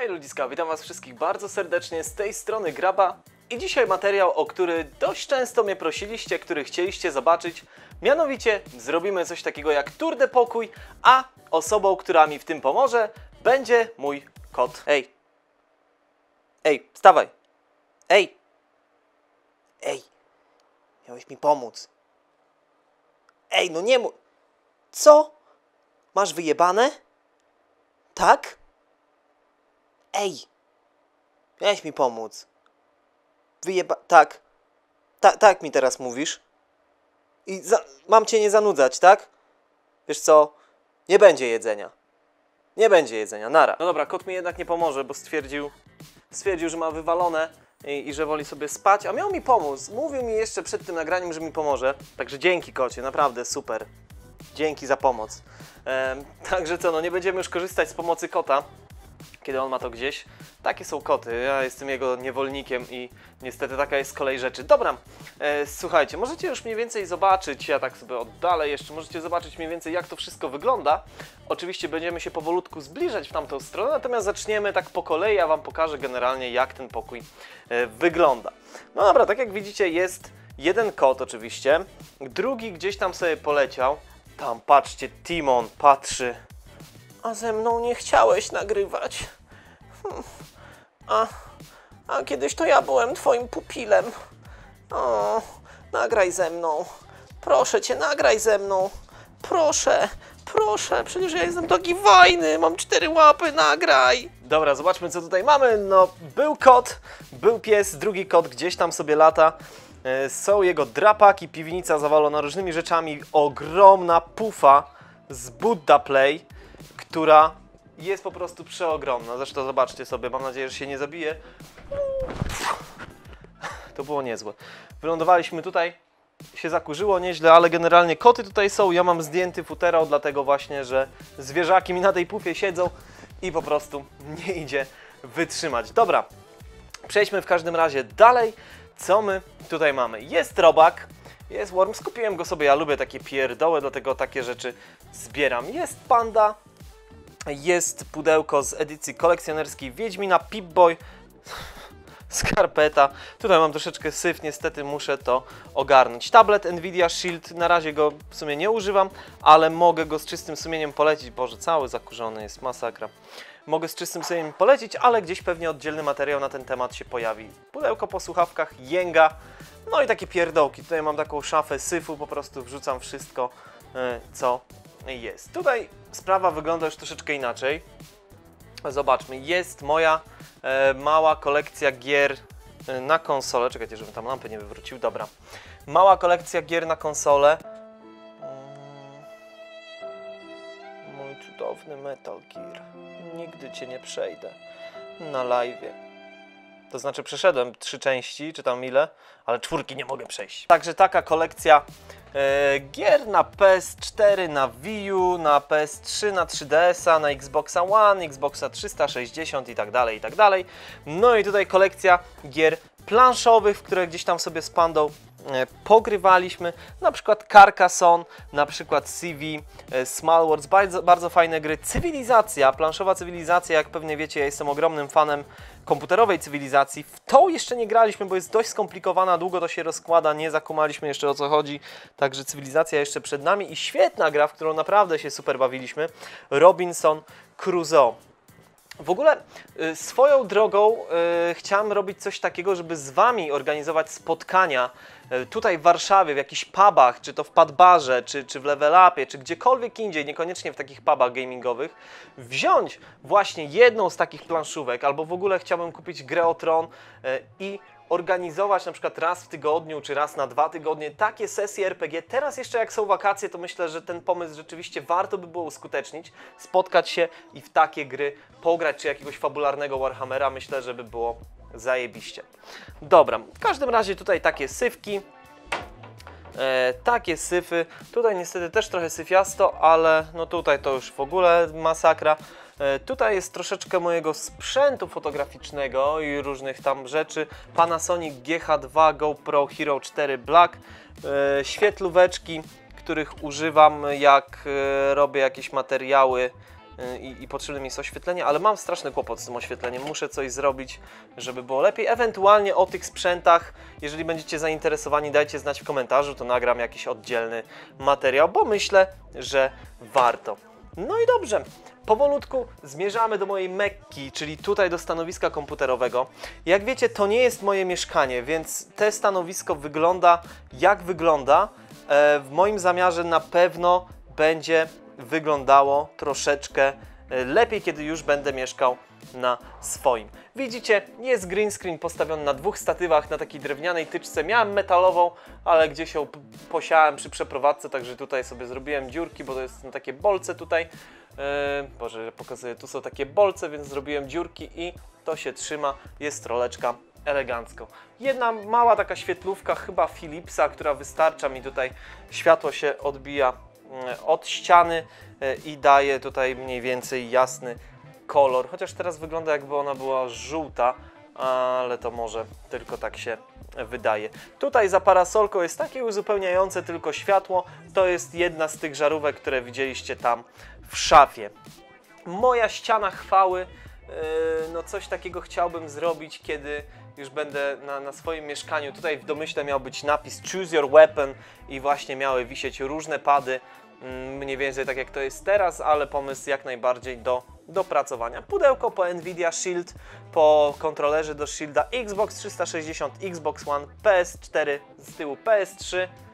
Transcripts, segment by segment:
Hej ludziska, witam was wszystkich bardzo serdecznie z tej strony Graba i dzisiaj materiał, o który dość często mnie prosiliście, który chcieliście zobaczyć. Mianowicie zrobimy coś takiego jak Tour de Pokój, a osobą, która mi w tym pomoże będzie mój kot. Ej. Ej, wstawaj. Ej. Ej. Miałeś mi pomóc. Ej, no nie mu... Co? Masz wyjebane? Tak? Ej! Miałeś mi pomóc. Wyjeba... Tak. Ta, tak mi teraz mówisz. I za... mam cię nie zanudzać, tak? Wiesz co? Nie będzie jedzenia. Nie będzie jedzenia, nara. No dobra, kot mi jednak nie pomoże, bo stwierdził, stwierdził, że ma wywalone i, i że woli sobie spać, a miał mi pomóc. Mówił mi jeszcze przed tym nagraniem, że mi pomoże. Także dzięki kocie, naprawdę super. Dzięki za pomoc. Em, także co, no nie będziemy już korzystać z pomocy kota, kiedy on ma to gdzieś. Takie są koty, ja jestem jego niewolnikiem i niestety taka jest z kolei rzeczy. Dobra, e, słuchajcie, możecie już mniej więcej zobaczyć, ja tak sobie oddalę jeszcze, możecie zobaczyć mniej więcej jak to wszystko wygląda. Oczywiście będziemy się powolutku zbliżać w tamtą stronę, natomiast zaczniemy tak po kolei, ja Wam pokażę generalnie jak ten pokój e, wygląda. No dobra, tak jak widzicie jest jeden kot oczywiście, drugi gdzieś tam sobie poleciał. Tam, patrzcie, Timon patrzy. A ze mną nie chciałeś nagrywać. Hmm. A, a kiedyś to ja byłem twoim pupilem. O, nagraj ze mną. Proszę cię, nagraj ze mną. Proszę, proszę, przecież ja jestem taki fajny, mam cztery łapy, nagraj. Dobra, zobaczmy co tutaj mamy. No, był kot, był pies, drugi kot gdzieś tam sobie lata. E, Są jego drapaki, piwnica zawalona różnymi rzeczami, ogromna pufa z Buddha Play, która jest po prostu przeogromna. Zresztą zobaczcie sobie, mam nadzieję, że się nie zabije. To było niezłe. Wylądowaliśmy tutaj, się zakurzyło nieźle, ale generalnie koty tutaj są. Ja mam zdjęty futerał, dlatego właśnie, że zwierzaki mi na tej pufie siedzą i po prostu nie idzie wytrzymać. Dobra, przejdźmy w każdym razie dalej. Co my tutaj mamy? Jest robak, jest worm, skupiłem go sobie, ja lubię takie pierdoły, dlatego takie rzeczy zbieram. Jest panda, jest pudełko z edycji kolekcjonerskiej Wiedźmina, Pip-Boy, skarpeta. Tutaj mam troszeczkę syf, niestety muszę to ogarnąć. Tablet Nvidia Shield, na razie go w sumie nie używam, ale mogę go z czystym sumieniem polecić. Boże, cały zakurzony jest, masakra. Mogę z czystym sumieniem polecić, ale gdzieś pewnie oddzielny materiał na ten temat się pojawi. Pudełko po słuchawkach, jęga, no i takie pierdołki. Tutaj mam taką szafę syfu, po prostu wrzucam wszystko, e, co jest. Tutaj sprawa wygląda już troszeczkę inaczej. Zobaczmy, jest moja e, mała kolekcja gier e, na konsolę. Czekajcie, żebym tam lampy nie wywrócił. Dobra. Mała kolekcja gier na konsolę. Mm. Mój cudowny Metal Gear. Nigdy cię nie przejdę. Na live. To znaczy przeszedłem trzy części, czy tam ile, ale czwórki nie mogę przejść. Także taka kolekcja gier na PS4, na Wii U, na PS3, na 3DS-a, na Xboxa One, Xboxa 360 i tak dalej, i tak dalej. No i tutaj kolekcja gier planszowych, w które gdzieś tam sobie z Pandą e, pogrywaliśmy, na przykład Carcassonne, na przykład CV, e, Small Worlds, bardzo, bardzo fajne gry. Cywilizacja, planszowa cywilizacja, jak pewnie wiecie, ja jestem ogromnym fanem komputerowej cywilizacji. W tą jeszcze nie graliśmy, bo jest dość skomplikowana, długo to się rozkłada, nie zakumaliśmy jeszcze o co chodzi, także cywilizacja jeszcze przed nami i świetna gra, w którą naprawdę się super bawiliśmy, Robinson Crusoe. W ogóle y, swoją drogą y, chciałem robić coś takiego, żeby z Wami organizować spotkania y, tutaj w Warszawie, w jakichś pubach, czy to w Padbarze, czy, czy w Level Upie, czy gdziekolwiek indziej, niekoniecznie w takich pubach gamingowych, wziąć właśnie jedną z takich planszówek, albo w ogóle chciałbym kupić grę o Tron i organizować na przykład raz w tygodniu, czy raz na dwa tygodnie takie sesje RPG. Teraz jeszcze jak są wakacje, to myślę, że ten pomysł rzeczywiście warto by było uskutecznić, spotkać się i w takie gry pograć, czy jakiegoś fabularnego Warhammera, myślę, że by było zajebiście. Dobra, w każdym razie tutaj takie sywki, E, takie syfy. Tutaj niestety też trochę syfiasto, ale no tutaj to już w ogóle masakra. E, tutaj jest troszeczkę mojego sprzętu fotograficznego i różnych tam rzeczy. Panasonic GH2 GoPro Hero 4 Black. E, świetlóweczki, których używam jak e, robię jakieś materiały i, i potrzebne mi jest oświetlenie, ale mam straszny kłopot z tym oświetleniem. Muszę coś zrobić, żeby było lepiej. Ewentualnie o tych sprzętach, jeżeli będziecie zainteresowani, dajcie znać w komentarzu, to nagram jakiś oddzielny materiał, bo myślę, że warto. No i dobrze, powolutku zmierzamy do mojej Mekki, czyli tutaj do stanowiska komputerowego. Jak wiecie, to nie jest moje mieszkanie, więc te stanowisko wygląda jak wygląda. E, w moim zamiarze na pewno będzie wyglądało troszeczkę e, lepiej, kiedy już będę mieszkał na swoim. Widzicie, jest green screen postawiony na dwóch statywach, na takiej drewnianej tyczce. Miałem metalową, ale gdzieś ją posiałem przy przeprowadzce, także tutaj sobie zrobiłem dziurki, bo to jest na takie bolce tutaj. Yy, Boże, pokazuję, tu są takie bolce, więc zrobiłem dziurki i to się trzyma, jest roleczka elegancko. Jedna mała taka świetlówka, chyba Philipsa, która wystarcza mi tutaj, światło się odbija mm, od ściany e, i daje tutaj mniej więcej jasny kolor, chociaż teraz wygląda jakby ona była żółta, ale to może tylko tak się wydaje. Tutaj za parasolką jest takie uzupełniające tylko światło, to jest jedna z tych żarówek, które widzieliście tam w szafie. Moja ściana chwały, yy, no coś takiego chciałbym zrobić, kiedy już będę na, na swoim mieszkaniu. Tutaj w domyśle miał być napis Choose Your Weapon i właśnie miały wisieć różne pady, mm, mniej więcej tak jak to jest teraz, ale pomysł jak najbardziej do dopracowania. Pudełko po Nvidia Shield, po kontrolerze do Shielda Xbox 360, Xbox One, PS4, z tyłu PS3 mm, e,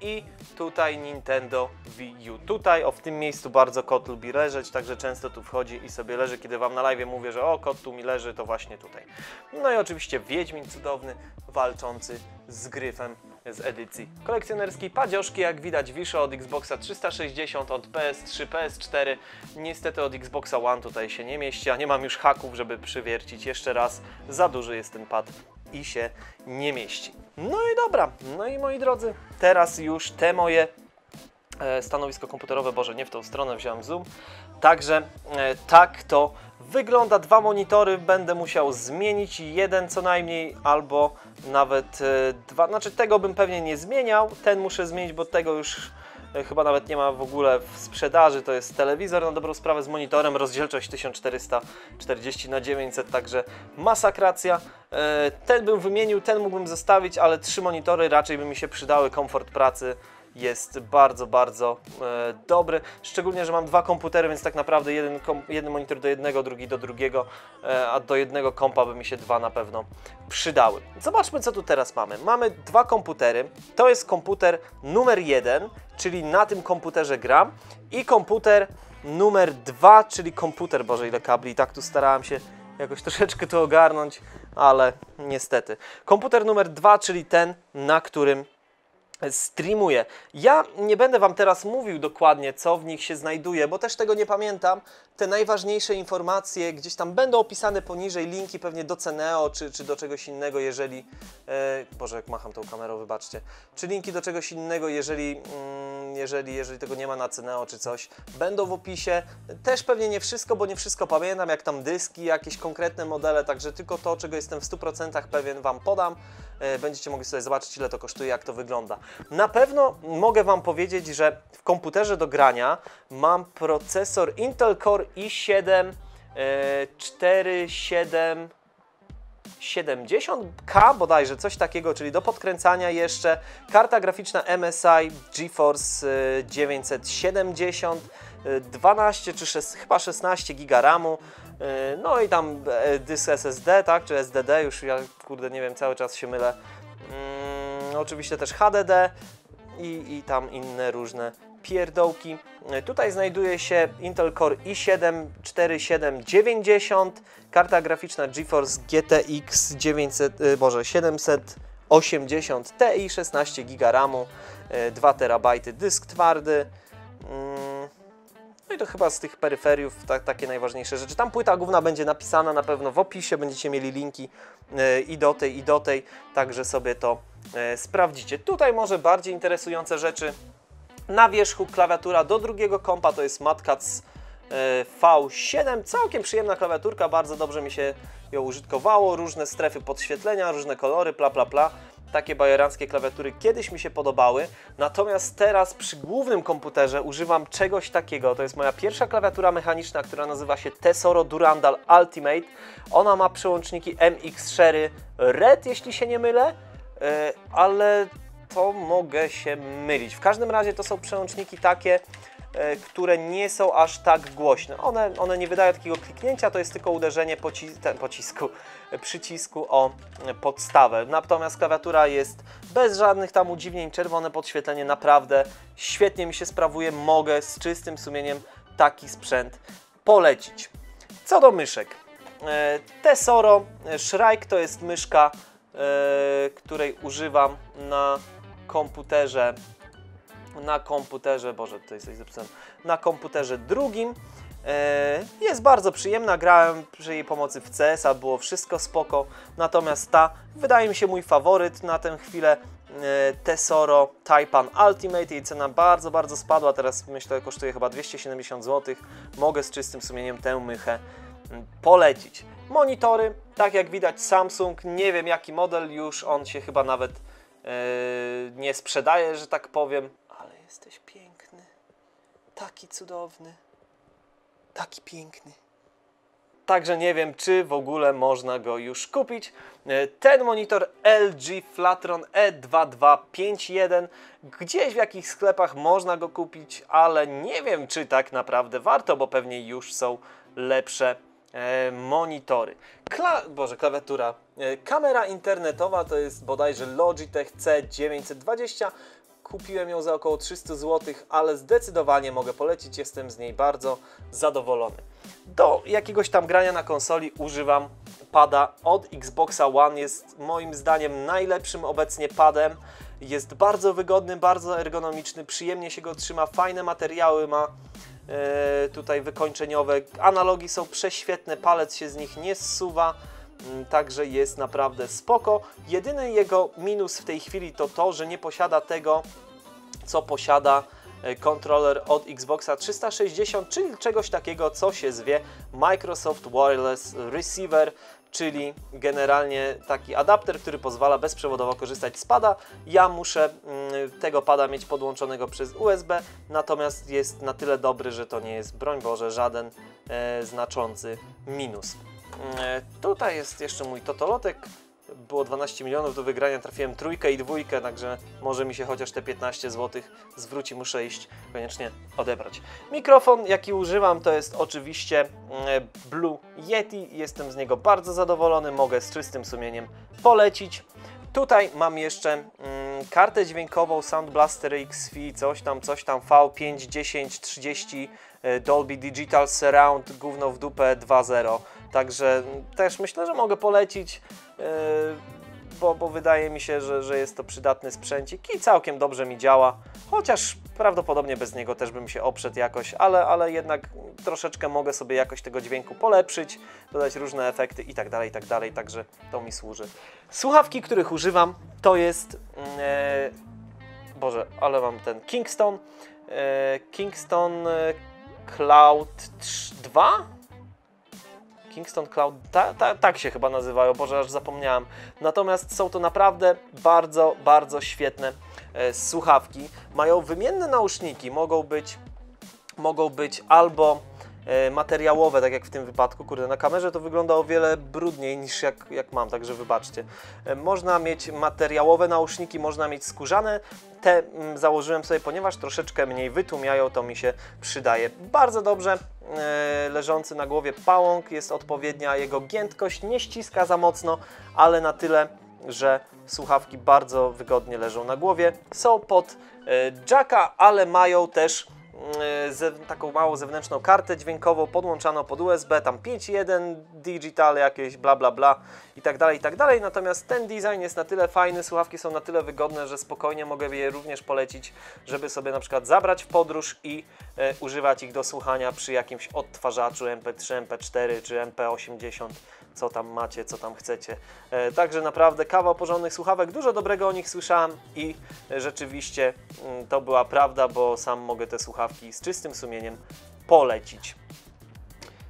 i tutaj Nintendo Wii U. Tutaj, o w tym miejscu bardzo kot lubi leżeć, także często tu wchodzi i sobie leży. Kiedy Wam na live mówię, że o kot tu mi leży, to właśnie tutaj. No i oczywiście Wiedźmin cudowny, walczący z gryfem z edycji kolekcjonerskiej. Padzioszki, jak widać, wiszę od Xboxa 360, od PS3, PS4. Niestety od Xboxa One tutaj się nie mieści, a nie mam już haków, żeby przywiercić jeszcze raz. Za duży jest ten pad i się nie mieści. No i dobra, no i moi drodzy, teraz już te moje e, stanowisko komputerowe, Boże, nie w tą stronę wziąłem zoom. Także e, tak to wygląda. Dwa monitory będę musiał zmienić, jeden co najmniej, albo nawet e, dwa. Znaczy tego bym pewnie nie zmieniał, ten muszę zmienić, bo tego już chyba nawet nie ma w ogóle w sprzedaży. To jest telewizor na dobrą sprawę z monitorem, rozdzielczość 1440 na 900 także masakracja. E, Ten bym wymienił, ten mógłbym zostawić, ale trzy monitory raczej by mi się przydały, komfort pracy jest bardzo, bardzo e, dobry. Szczególnie, że mam dwa komputery, więc tak naprawdę jeden, jeden monitor do jednego, drugi do drugiego, e, a do jednego kompa by mi się dwa na pewno przydały. Zobaczmy, co tu teraz mamy. Mamy dwa komputery. To jest komputer numer jeden, czyli na tym komputerze gram i komputer numer dwa, czyli komputer, Boże ile kabli, tak tu starałem się jakoś troszeczkę to ogarnąć, ale niestety. Komputer numer dwa, czyli ten, na którym streamuję. Ja nie będę Wam teraz mówił dokładnie, co w nich się znajduje, bo też tego nie pamiętam. Te najważniejsze informacje gdzieś tam będą opisane poniżej, linki pewnie do Ceneo czy, czy do czegoś innego, jeżeli... E, Boże, jak macham tą kamerą, wybaczcie. Czy linki do czegoś innego, jeżeli, mm, jeżeli, jeżeli tego nie ma na Ceneo czy coś, będą w opisie. Też pewnie nie wszystko, bo nie wszystko pamiętam, jak tam dyski, jakieś konkretne modele, także tylko to, czego jestem w 100% pewien Wam podam. E, Będziecie mogli sobie zobaczyć, ile to kosztuje, jak to wygląda. Na pewno mogę Wam powiedzieć, że w komputerze do grania mam procesor Intel Core i7 e, 47 70K bodajże, coś takiego, czyli do podkręcania jeszcze. Karta graficzna MSI GeForce e, 970, e, 12 czy 6, chyba 16 GB RAMu. E, No i tam e, dysk SSD, tak, czy SDD, już ja kurde nie wiem, cały czas się mylę. Mm, oczywiście też HDD i, i tam inne różne pierdołki. E, Tutaj znajduje się Intel Core i7 4790, karta graficzna GeForce GTX 900, y, Boże, 780 Ti, 16 GB RAMu, y, 2 TB dysk twardy. No i to chyba z tych peryferiów ta, takie najważniejsze rzeczy. Tam płyta główna będzie napisana na pewno w opisie, będziecie mieli linki e, i do tej, i do tej, także sobie to e, sprawdzicie. Tutaj może bardziej interesujące rzeczy. Na wierzchu klawiatura do drugiego kompa to jest Matcats e, V7. Całkiem przyjemna klawiaturka, bardzo dobrze mi się ją użytkowało. Różne strefy podświetlenia, różne kolory, pla pla pla. Takie bajeranckie klawiatury kiedyś mi się podobały, natomiast teraz przy głównym komputerze używam czegoś takiego. To jest moja pierwsza klawiatura mechaniczna, która nazywa się Tesoro Durandal Ultimate. Ona ma przełączniki MX Sherry Red, jeśli się nie mylę, e, ale to mogę się mylić. W każdym razie to są przełączniki takie, które nie są aż tak głośne. One, one nie wydają takiego kliknięcia, to jest tylko uderzenie poci ten, pocisku, e, przycisku o e, podstawę. Natomiast klawiatura jest bez żadnych tam udziwnień, czerwone podświetlenie naprawdę świetnie mi się sprawuje, mogę z czystym sumieniem taki sprzęt polecić. Co do myszek. Tesoro Shrike to jest myszka, której używam na komputerze, na komputerze, Boże, tutaj coś zapisałem, na komputerze drugim. E, jest bardzo przyjemna, grałem przy jej pomocy w CS, a było wszystko spoko. Natomiast ta, wydaje mi się mój faworyt na tę chwilę, e, Tesoro Taipan Ultimate. Jej cena bardzo, bardzo spadła, teraz myślę kosztuje chyba 270 zł. Mogę z czystym sumieniem tę mychę mm, polecić. Monitory, tak jak widać Samsung, nie wiem jaki model już, on się chyba nawet Yy, nie sprzedaję, że tak powiem. Jesteś piękny. Taki cudowny. Taki piękny. Także nie wiem, czy w ogóle można go już kupić. Yy, ten monitor LG Flatron E2251 gdzieś w jakichś sklepach można go kupić, ale nie wiem, czy tak naprawdę warto, bo pewnie już są lepsze e, monitory. Kla Boże, klawiatura. E, kamera internetowa to jest bodajże Logitech C920. Kupiłem ją za około 300 zł, ale zdecydowanie mogę polecić, jestem z niej bardzo zadowolony. Do jakiegoś tam grania na konsoli używam pada od Xboxa One, jest moim zdaniem najlepszym obecnie padem. Jest bardzo wygodny, bardzo ergonomiczny, przyjemnie się go trzyma, fajne materiały ma E, tutaj wykończeniowe. Analogi są prześwietne, palec się z nich nie zsuwa, także jest naprawdę spoko. Jedyny jego minus w tej chwili to to, że nie posiada tego, co posiada e, kontroler od Xboxa 360, czyli czegoś takiego, co się zwie Microsoft Wireless Receiver, czyli generalnie taki adapter, który pozwala bezprzewodowo korzystać z pada. Ja muszę mm, tego pada mieć podłączonego przez USB, natomiast jest na tyle dobry, że to nie jest, broń Boże, żaden e, znaczący minus. E, tutaj jest jeszcze mój totolotek, było 12 milionów do wygrania, trafiłem trójkę i dwójkę, także może mi się chociaż te 15 zł zwróci, muszę iść koniecznie odebrać. Mikrofon, jaki używam, to jest oczywiście mm, Blue Yeti, jestem z niego bardzo zadowolony, mogę z czystym sumieniem polecić. Tutaj mam jeszcze mm, kartę dźwiękową Sound Blaster XV, coś tam, coś tam V5, 10, 30 Dolby Digital Surround, gówno w dupę 2.0. Także też myślę, że mogę polecić, yy, bo, bo wydaje mi się, że, że jest to przydatny sprzęcik i całkiem dobrze mi działa. Chociaż prawdopodobnie bez niego też bym się oprzedł jakoś, ale, ale jednak troszeczkę mogę sobie jakoś tego dźwięku polepszyć, dodać różne efekty i tak dalej, i tak dalej, także to mi służy. Słuchawki, których używam, to jest... Yy, Boże, ale mam ten Kingston. Yy, Kingston Cloud 2? Kingston Cloud, ta, ta, tak się chyba nazywają, Boże, aż zapomniałem. Natomiast są to naprawdę bardzo, bardzo świetne e, słuchawki. Mają wymienne nauszniki, mogą być, mogą być albo materiałowe, tak jak w tym wypadku. Kurde, na kamerze to wygląda o wiele brudniej niż jak, jak mam, także wybaczcie. E, można mieć materiałowe nauszniki, można mieć skórzane. Te mm, założyłem sobie, ponieważ troszeczkę mniej wytłumiają, to mi się przydaje. Bardzo dobrze E, leżący na głowie pałąk jest odpowiednia, jego giętkość nie ściska za mocno, ale na tyle, że słuchawki bardzo wygodnie leżą na głowie. Są pod e, jacka, ale mają też taką małą zewnętrzną kartę dźwiękową podłączaną pod USB, tam 5.1 digital jakieś bla bla bla i tak dalej, i tak dalej. Natomiast ten design jest na tyle fajny, słuchawki są na tyle wygodne, że spokojnie mogę je również polecić, żeby sobie na przykład zabrać w podróż i e, używać ich do słuchania przy jakimś odtwarzaczu MP3, MP4 czy MP80 co tam macie, co tam chcecie. E, także naprawdę kawał porządnych słuchawek, dużo dobrego o nich słyszałem i rzeczywiście mm, to była prawda, bo sam mogę te słuchawki z czystym sumieniem polecić.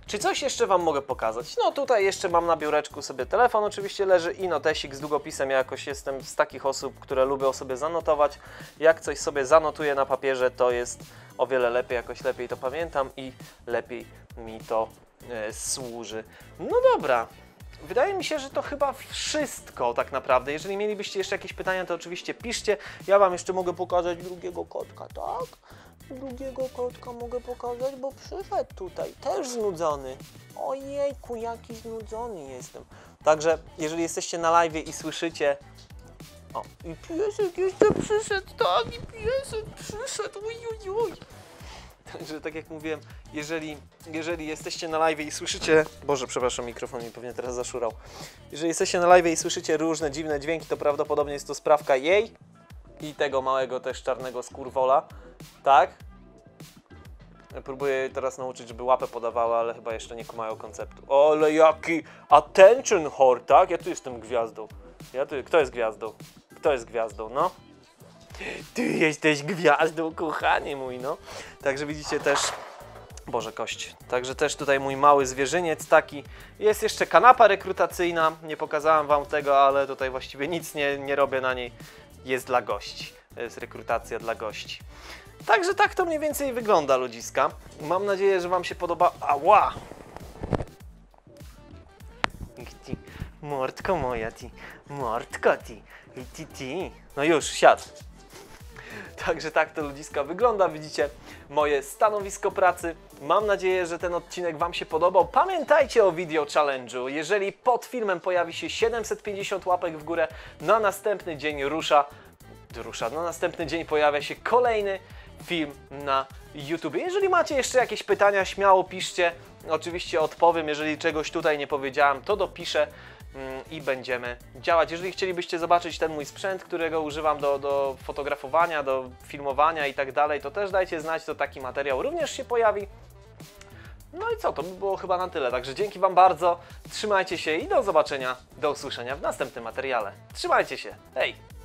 Czy coś jeszcze Wam mogę pokazać? No tutaj jeszcze mam na biureczku sobie telefon oczywiście leży i notesik z długopisem. Ja jakoś jestem z takich osób, które lubią sobie zanotować. Jak coś sobie zanotuję na papierze, to jest o wiele lepiej, jakoś lepiej to pamiętam i lepiej mi to służy. No dobra, Wydaje mi się, że to chyba wszystko tak naprawdę. Jeżeli mielibyście jeszcze jakieś pytania, to oczywiście piszcie. Ja Wam jeszcze mogę pokazać drugiego kotka, tak? Drugiego kotka mogę pokazać, bo przyszedł tutaj, też znudzony. Ojejku, jaki znudzony jestem. Także, jeżeli jesteście na live i słyszycie... O, i piesek jeszcze przyszedł, tak, i piesek przyszedł, oj, oj, oj. Także tak jak mówiłem, jeżeli, jeżeli jesteście na live i słyszycie. Boże, przepraszam, mikrofon mi pewnie teraz zaszurał. Jeżeli jesteście na live i słyszycie różne dziwne dźwięki, to prawdopodobnie jest to sprawka jej i tego małego też czarnego skurwola. Tak? Próbuję teraz nauczyć, żeby łapę podawała, ale chyba jeszcze nie kumają konceptu. Ale jaki attention whore, tak? Ja tu jestem gwiazdą. Ja tu, kto jest gwiazdą? Kto jest gwiazdą, no? Ty jesteś gwiazdą, kochanie mój, no. Także widzicie też, Boże kość, także też tutaj mój mały zwierzyniec taki. Jest jeszcze kanapa rekrutacyjna, nie pokazałem Wam tego, ale tutaj właściwie nic nie, nie robię na niej. Jest dla gości, to jest rekrutacja dla gości. Także tak to mniej więcej wygląda, ludziska. Mam nadzieję, że Wam się podoba. Ała! Ti, mordko moja, ti, mordko i ti, ti. No już, siadł. Także tak to ludziska wygląda. Widzicie moje stanowisko pracy. Mam nadzieję, że ten odcinek Wam się podobał. Pamiętajcie o video challenge'u. Jeżeli pod filmem pojawi się 750 łapek w górę, na następny dzień rusza rusza. Na następny dzień pojawia się kolejny film na YouTube. Jeżeli macie jeszcze jakieś pytania, śmiało piszcie. Oczywiście odpowiem. Jeżeli czegoś tutaj nie powiedziałem, to dopiszę i będziemy działać. Jeżeli chcielibyście zobaczyć ten mój sprzęt, którego używam do, do fotografowania, do filmowania i tak dalej, to też dajcie znać, to taki materiał również się pojawi. No i co, to by było chyba na tyle. Także dzięki Wam bardzo, trzymajcie się i do zobaczenia, do usłyszenia w następnym materiale. Trzymajcie się, hej!